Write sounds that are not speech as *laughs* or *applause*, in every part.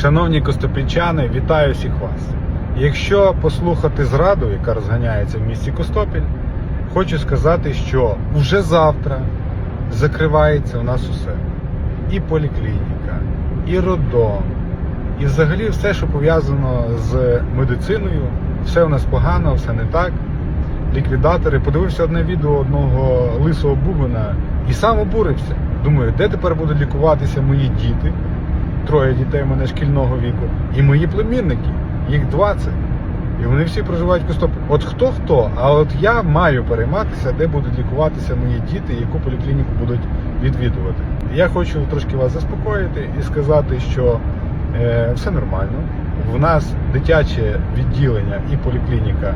Шановні костопільчани, вітаю всіх вас. Якщо послухати зраду, яка розганяється в місті Костопіль, хочу сказати, що вже завтра закривається у нас усе. І поліклініка, і роддом, і взагалі все, що пов'язано з медициною, все у нас погано, все не так. Ліквідатори. Подивився одне відео одного лисого бубена і сам обурився. Думаю, де тепер будуть лікуватися мої діти? Троє дітей у мене шкільного віку, і мої племінники, їх 20. І вони всі проживають в Костопілі. От хто хто, а от я маю перейматися, де будуть лікуватися мої діти, яку поліклініку будуть відвідувати. Я хочу трошки вас заспокоїти і сказати, що е, все нормально. В нас дитяче відділення і поліклініка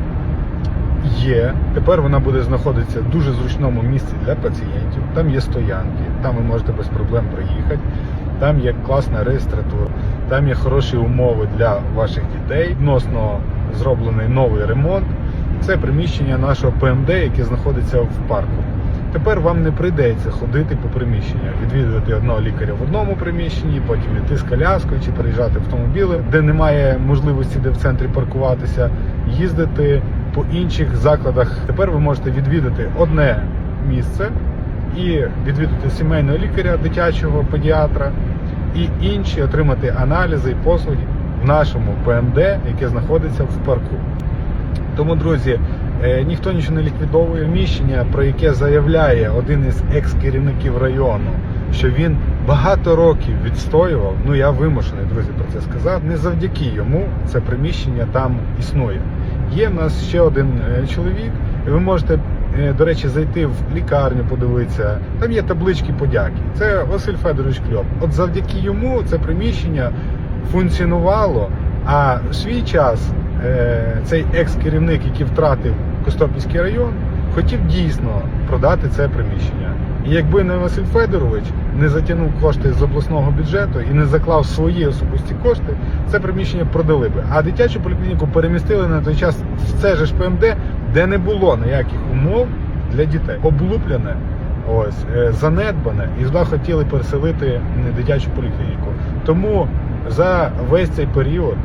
є. Тепер вона буде знаходитися в дуже зручному місці для пацієнтів. Там є стоянки, там ви можете без проблем приїхати. Там є класна реєстратура, там є хороші умови для ваших дітей. Відносно зроблений новий ремонт. Це приміщення нашого ПМД, яке знаходиться в парку. Тепер вам не прийдеться ходити по приміщенню, відвідувати одного лікаря в одному приміщенні, потім йти з коляскою чи переїжджати автомобілем, де немає можливості, де в центрі паркуватися, їздити по інших закладах. Тепер ви можете відвідати одне місце і відвідати сімейного лікаря, дитячого педіатра і інші отримати аналізи і послуги в нашому ПМД, яке знаходиться в парку. Тому, друзі, е, ніхто нічого не ліквідовує. Міщення, про яке заявляє один із екс-керівників району, що він багато років відстоював. Ну я вимушений, друзі, про це сказати. Не завдяки йому це приміщення там існує. Є в нас ще один е, чоловік, і ви можете. Е, До речі, зайти в лікарню, подивитися. Там є таблички подяки. Це Василь Федорович Кльоп. От завдяки йому це приміщення функціонувало. А в свій час е, цей екс-керівник, який втратив Костопільський район, хотів дійсно продати це приміщення. Якби не Василь Федорович не затягнув кошти з обласного бюджету і не заклав свої особисті кошти, це приміщення продали би. А дитячу поліклініку перемістили на той час в це ж ПМД, де не було ніяких умов для дітей. Облуплене, ось е, занедбане, і туди хотіли переселити дитячу поліклініку. Тому за весь цей період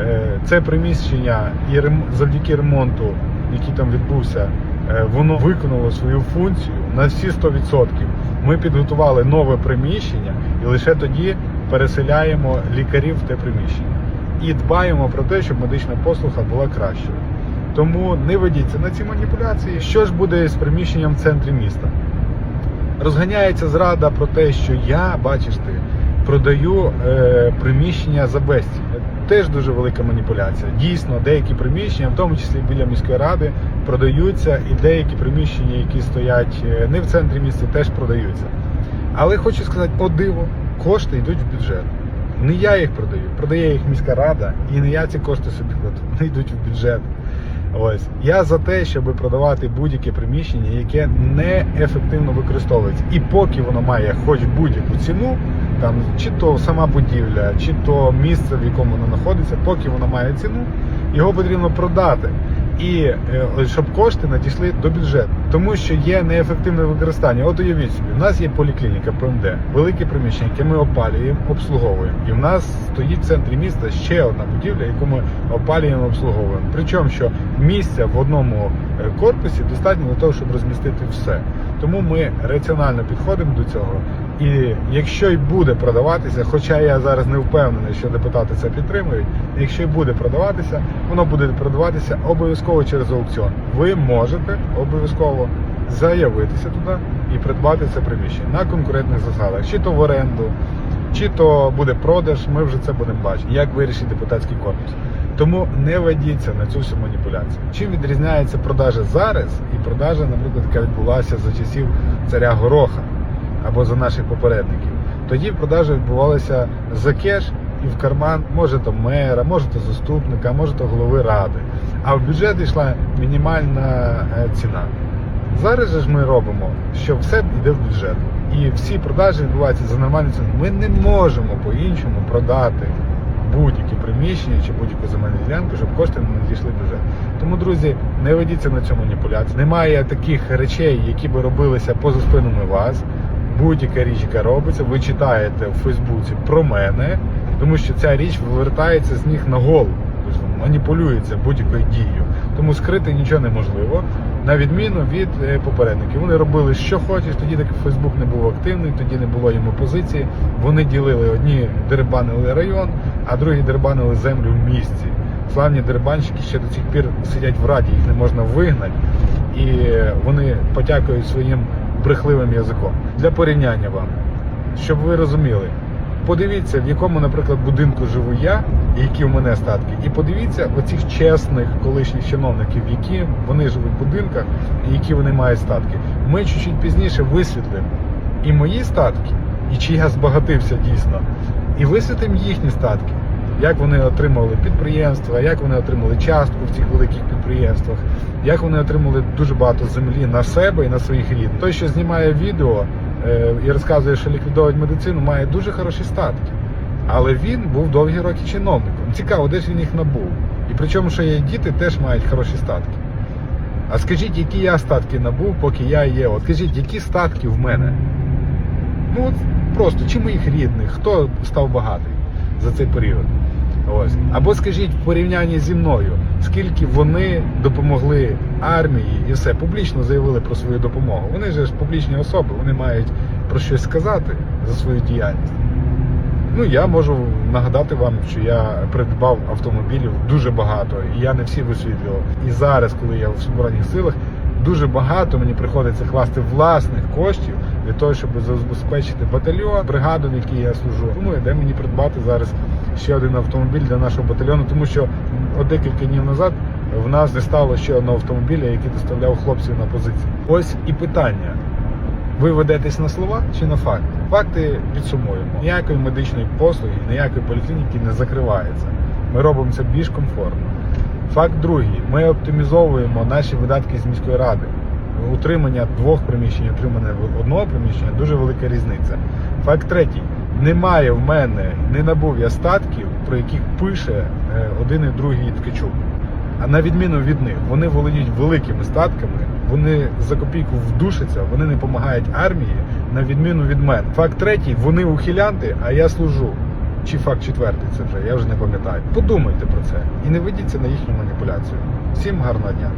е, це приміщення і завдяки ремонту, який там відбувся, воно виконало свою функцію на всі 100%. Ми підготували нове приміщення і лише тоді переселяємо лікарів в те приміщення. І дбаємо про те, щоб медична послуга була кращою. Тому не ведіться на ці маніпуляції. Що ж буде з приміщенням в центрі міста? Розганяється зрада про те, що я, бачиш ти, продаю е, приміщення за безцінь. Теж дуже велика маніпуляція. Дійсно, деякі приміщення, в тому числі біля міської ради, продаються, і деякі приміщення, які стоять е, не в центрі міста, теж продаються. Але хочу сказати, о диво, кошти йдуть в бюджет. Не я їх продаю, продає їх міська рада, і не я ці кошти собі кладу, *laughs* вони йдуть в бюджет. Ось я за те, щоб продавати будь-яке приміщення, яке неефективно використовується. І поки воно має хоч будь-яку ціну, там чи то сама будівля, чи то місце, в якому воно знаходиться, поки воно має ціну, його потрібно продати. І е, щоб кошти надійшли до бюджету, тому що є неефективне використання. От уявіть собі, в нас є поліклініка ПМД, велике приміщення, яке ми опалюємо, обслуговуємо. І в нас стоїть в центрі міста ще одна будівля, яку ми опалюємо, обслуговуємо. Причому що місця в одному е, корпусі достатньо для того, щоб розмістити все. Тому ми раціонально підходимо до цього. І якщо й буде продаватися, хоча я зараз не впевнений, що депутати це підтримують, якщо й буде продаватися, воно буде продаватися обов'язково через аукціон. Ви можете обов'язково заявитися туди і придбати це приміщення на конкурентних засадах, чи то в оренду, чи то буде продаж. Ми вже це будемо бачити, як вирішить депутатський корпус. Тому не ведіться на цю всю маніпуляцію. Чим відрізняється продажа зараз і продажа, наприклад, яка відбулася за часів царя Гороха або за наших попередників. Тоді продажа відбувалася за кеш і в карман, може то мера, може то заступника, може то голови ради. А в бюджет йшла мінімальна е, ціна. Зараз же ж ми робимо, що все йде в бюджет. І всі продажі відбуваються за нормальну ціну. Ми не можемо по-іншому продати будь-які приміщення чи будь-яку земельну ділянку, щоб кошти не надійшли в бюджет. Тому, друзі, не ведіться на цю маніпуляцію. Немає таких речей, які би робилися поза спинами вас. Будь-яка річ, яка робиться, ви читаєте в Фейсбуці про мене, тому що ця річ вивертається з них на голову, тобто маніпулюється будь-якою дією. Тому скрити нічого неможливо, на відміну від е, попередників. Вони робили, що хочеш, тоді так Фейсбук не був активний, тоді не було йому позиції. Вони ділили одні дерибанили район, а другі дерибанили землю в місті. Славні дерибанщики ще до цих пір сидять в раді, їх не можна вигнати, і вони потякають своїм брехливим язиком. Для порівняння вам, щоб ви розуміли, подивіться, в якому, наприклад, будинку живу я, і які в мене статки, і подивіться оцих чесних колишніх чиновників, які вони живуть в будинках і які вони мають статки. Ми чуть-чуть пізніше висвітлимо і мої статки, і чи я збагатився дійсно, і висвітлимо їхні статки. Як вони отримали підприємства, як вони отримали частку в цих великих підприємствах, як вони отримали дуже багато землі на себе і на своїх рідних. Той, що знімає відео е, і розказує, що ліквідовують медицину, має дуже хороші статки. Але він був довгі роки чиновником. Цікаво, де ж він їх набув. І причому, що є діти, теж мають хороші статки. А скажіть, які я статки набув, поки я є. От скажіть, які статки в мене? Ну от просто чи моїх рідних, хто став багатий за цей період? Ось. Або скажіть в порівнянні зі мною, скільки вони допомогли армії і все публічно заявили про свою допомогу. Вони ж публічні особи, вони мають про щось сказати за свою діяльність. Ну, я можу нагадати вам, що я придбав автомобілів дуже багато, і я не всі висвітлював. І зараз, коли я в Збройних силах, дуже багато мені приходиться класти власних коштів для того, щоб забезпечити батальйон, бригаду, в якій я служу. Думаю, де мені придбати зараз ще один автомобіль для нашого батальйону, тому що от декілька днів назад в нас не стало ще одного автомобіля, який доставляв хлопців на позиції. Ось і питання. Ви ведетесь на слова чи на факти? Факти підсумуємо. Ніякої медичної послуги, ніякої поліклініки не закривається. Ми робимо це більш комфортно. Факт другий: ми оптимізовуємо наші видатки з міської ради. Утримання двох приміщень, утримання одного приміщення дуже велика різниця. Факт третій: немає в мене, не набув я статків, про яких пише е, один і другий ткачук. А на відміну від них, вони володіють великими статками, вони за копійку вдушаться, вони не допомагають армії, на відміну від мене. Факт третій, вони ухилянти, а я служу. Чи факт четвертий це вже, я вже не пам'ятаю. Подумайте про це і не ведіться на їхню маніпуляцію. Всім гарного дня!